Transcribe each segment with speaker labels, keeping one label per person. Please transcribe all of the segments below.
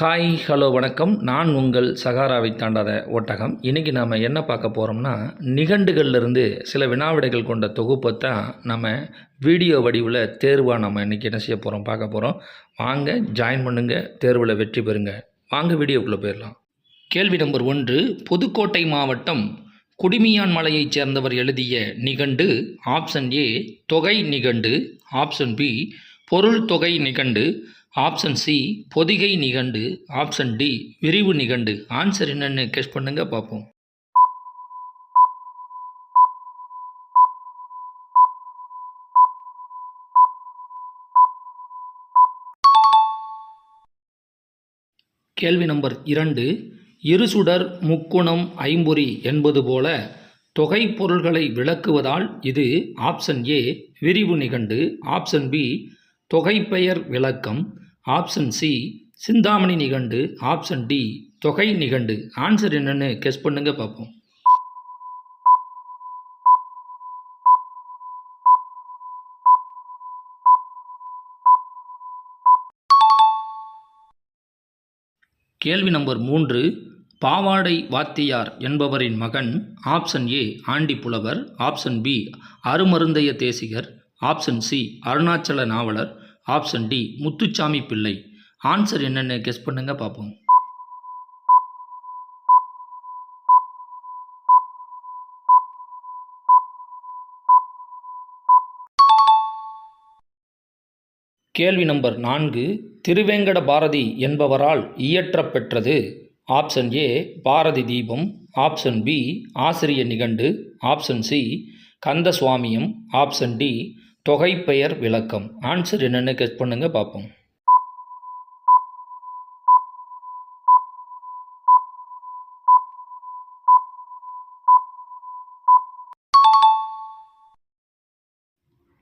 Speaker 1: Hi hello வணக்கம். நான் உங்கள் சகாராவை தாண்டாத ஒட்டகம். இன்றைக்கி நாம் என்ன பார்க்க போகிறோம்னா நிகண்டுகள்லேருந்து சில வினாவிடைகள் கொண்ட தொகுப்பை தான் நம்ம வீடியோ வடிவில் தேர்வாக நம்ம இன்றைக்கி என்ன செய்ய போகிறோம் பார்க்க போகிறோம் வாங்க ஜாயின் பண்ணுங்கள் தேர்வில் வெற்றி பெறுங்க. வாங்க வீடியோக்குள்ளே போயிடலாம். கேள்வி நம்பர் ஒன்று புதுக்கோட்டை மாவட்டம் குடிமியான் மலையைச் சேர்ந்தவர் எழுதிய நிகண்டு ஆப்ஷன் ஏ தொகை நிகண்டு option B Porul Thogai Nigandu option C Pothigai Nigandu. Option D Virivu Nigandu. Answer என்னென்னு கெஸ் பண்ணுங்க பார்ப்போம். கேள்வி நம்பர் இரண்டு இருசுடர் முக்குணம் ஐம்பொறி என்பது போல தொகை பொருள்களை விளக்குவதால் இது ஆப்ஷன் ஏ விரிவு நிகண்டு. Option B Thogaipeyar Vilakkam. Option C Chintamani Nigandu. Option D Thogai Nigandu. Answer என்னன்னு கெஸ் பண்ணுங்க பார்ப்போம் கேள்வி நம்பர் மூன்று பாவாடை வாத்தியார் என்பவரின் மகன். Option A Andi Pulavar option B Arumarunthaya Desikar. Option C Arunachala Navalar. Option D Muthusamy Pillai. Answer என்னென்னு guess பண்ணுங்க பார்ப்போம் கேள்வி நம்பர் நான்கு திருவேங்கட பாரதி என்பவரால் இயற்றப்பெற்றது. ஆப்ஷன் ஏ பாரதி தீபம். Option B Asiriya Nigandu. Option C Kanda Swamiyam option D Thogaippeyar Vilakkam. Answer என்னென்னு guess பண்ணுங்க பார்ப்போம்.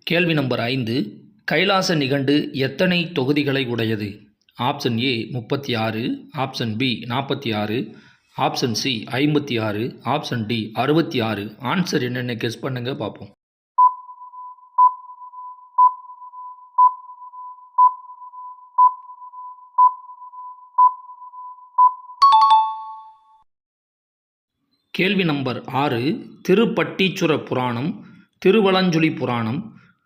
Speaker 1: கேள்வி நம்பர் ஐந்து. கைலாச நிகண்டு எத்தனை தொகுதிகளை உடையது? ஆப்ஷன் ஏ முப்பத்தி ஆறு ஆப்ஷன் பி நாற்பத்தி ஆறு ஆப்ஷன் சி ஐம்பத்தி ஆறு ஆப்ஷன் டி அறுபத்தி ஆறு ஆன்சர் என்னென்னு கெஸ் பண்ணுங்க பார்ப்போம். கேள்வி நம்பர் ஆறு திருப்பட்டீச்சுர புராணம் திருவலஞ்சுழி புராணம்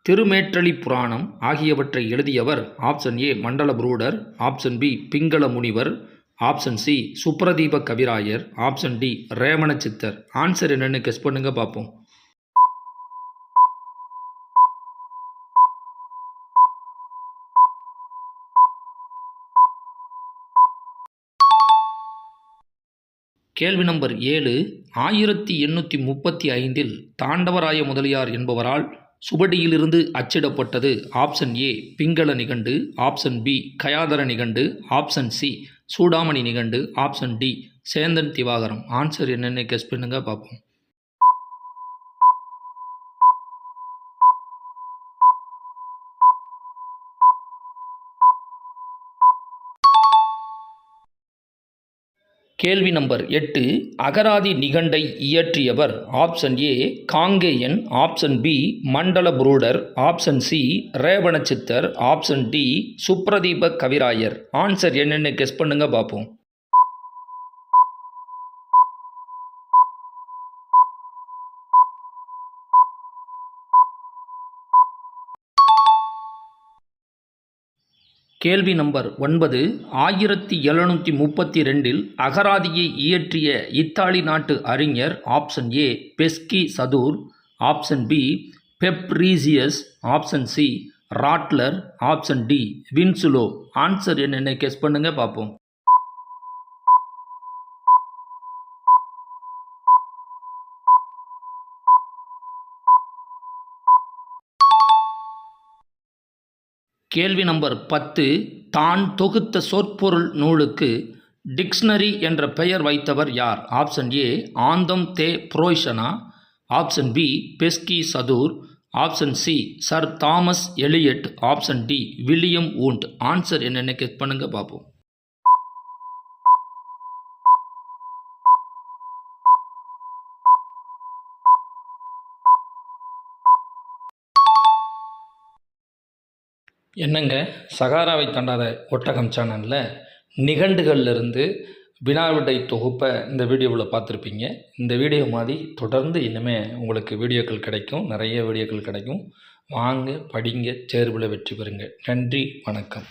Speaker 1: திருமேற்றளி புராணம் ஆகியவற்றை எழுதியவர் ஆப்ஷன் ஏ மண்டல புரூடர் ஆப்ஷன் பி பிங்கள முனிவர் ஆப்ஷன் சி சுப்ரதீப கவிராயர் ஆப்ஷன் டி ரேமண சித்தர் ஆன்சர் என்னென்னு கெஸ் பண்ணுங்க பார்ப்போம் கேள்வி நம்பர் ஏழு ஆயிரத்தி எண்ணூற்றி முப்பத்தி ஐந்தில் தாண்டவராய முதலியார் என்பவரால் சுவடியிலிருந்து அச்சிடப்பட்டது option A Pingala Nigandu option B Gayathara Nigandu option C Choodamani Nigandu option D Senthan Divakaram. Answer என்னென்னு கெஸ் பண்ணுங்க பார்ப்போம். கேள்வி நம்பர் எட்டு அகராதி நிகண்டை இயற்றியவர். Option A Kangeyan. Option B Mandala Purudar. Option C Revanasiddhar. Option D Subradeepa Kavirayar. Answer என்னென்னு guess பண்ணுங்க பார்ப்போம் கேள்வி நம்பர் ஒன்பது. ஆயிரத்தி எழுநூற்றி முப்பத்தி ரெண்டில் அகராதியை இயற்றிய இத்தாலி நாட்டு அறிஞர் option A Beschi சதூர் option B Fabricius option C Rottler option D Winslow. Answer என்னென்ன கெஸ் பண்ணுங்கள் பார்ப்போம். கேள்வி நம்பர் பத்து தான் தொகுத்த சொற்பொருள் நூலுக்கு டிக்ஷனரி என்ற பெயர் வைத்தவர் யார்? Option A Antao de Proenca? Option B Beschi சதூர்? Option C Sir Thomas Elliot? Option D William wound. Answer என்னென்ன கெஸ் பண்ணுங்கள் பார்ப்போம். என்னங்க? சகாராவை தாண்டாத ஒட்டகம் சேனலில் நிகண்டுகள்லேருந்து வினாவிடை தொகுப்பை இந்த வீடியோவில் பார்த்துருப்பீங்க. இந்த வீடியோ மாதிரி தொடர்ந்து இனிமேல் உங்களுக்கு வீடியோக்கள் கிடைக்கும். நிறைய வீடியோக்கள் கிடைக்கும். வாங்க படிங்க தேர்வில் வெற்றி பெறுங்க. நன்றி வணக்கம்.